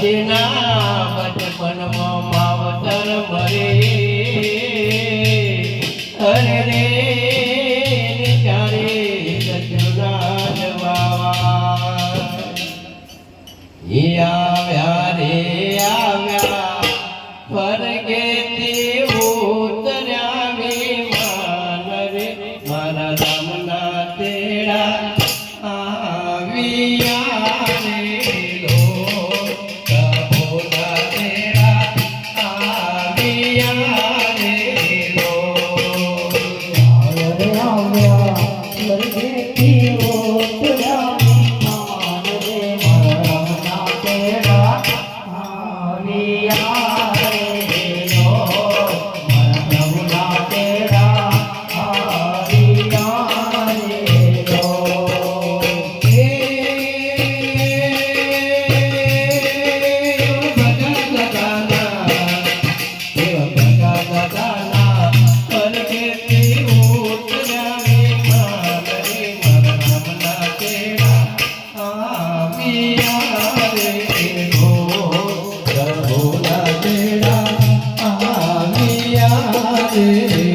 તેના બચપનમાં માવતર મરે. Amém.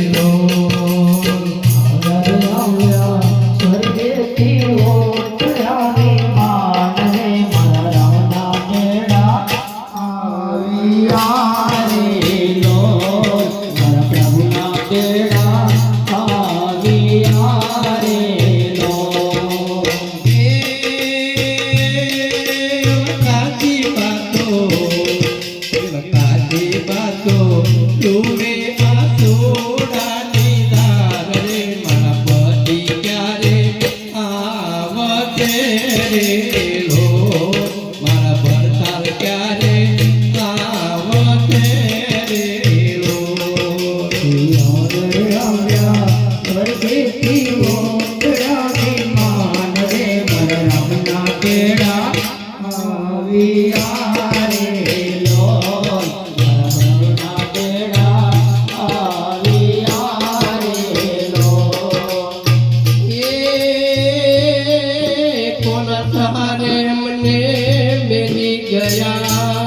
ચડ્યા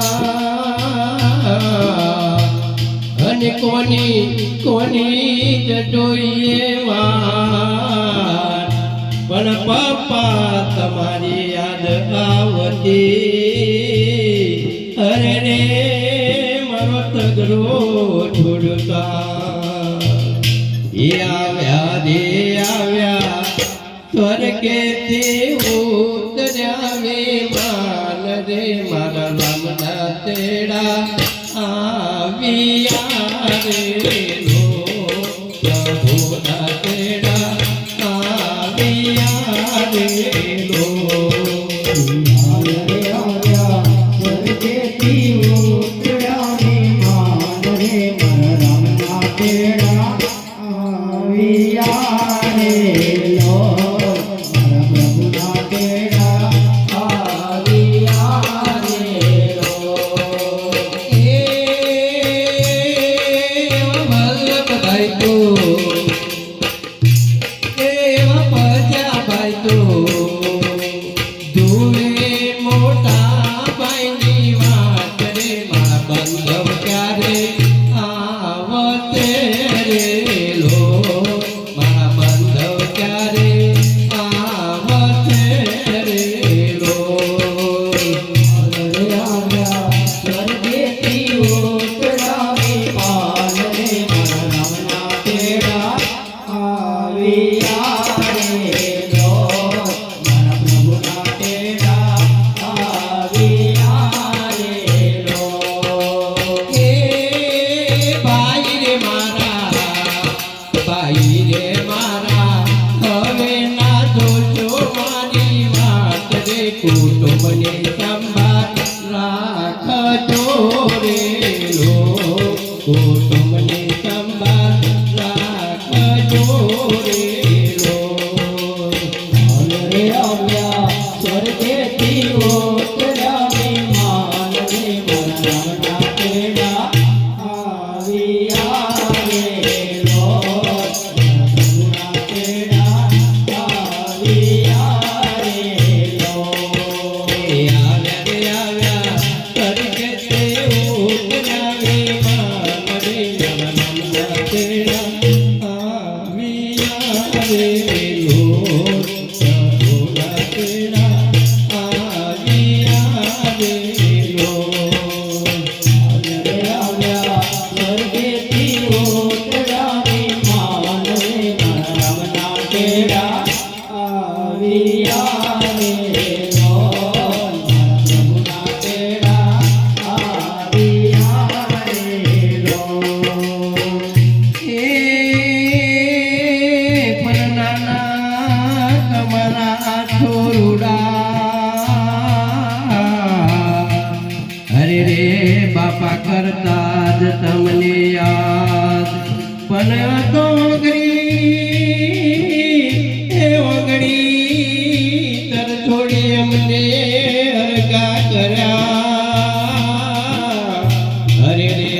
અને કોની કોની જોઈએ પણ પપ્પા તમારી યાદ આવતી. અરે રે, મારો તગડો છોડતા. એ આવ્યા દે આવ્યા સ્વર્ગેથી 一样 को तुमने કરતા જ તમને યાદ. પણ તો ઓગળી એ ઓગળી તર થોડી અમને હરગા કર્યા. અરે રે,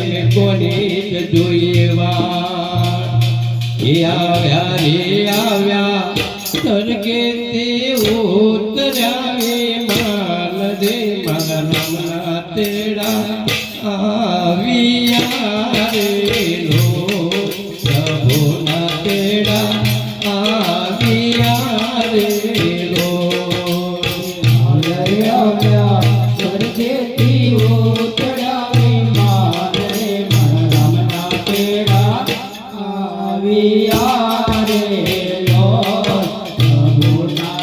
અમે કોની જ જોઈએ વાર એ આવ્યા રે, આવ્યા સ્વર્ગે તે ઉતર્યા માલ દે આવ્યા રે લો પ્રભુના તેડા આવ્યા રે લો આવ્યા સ્વર્ગેથી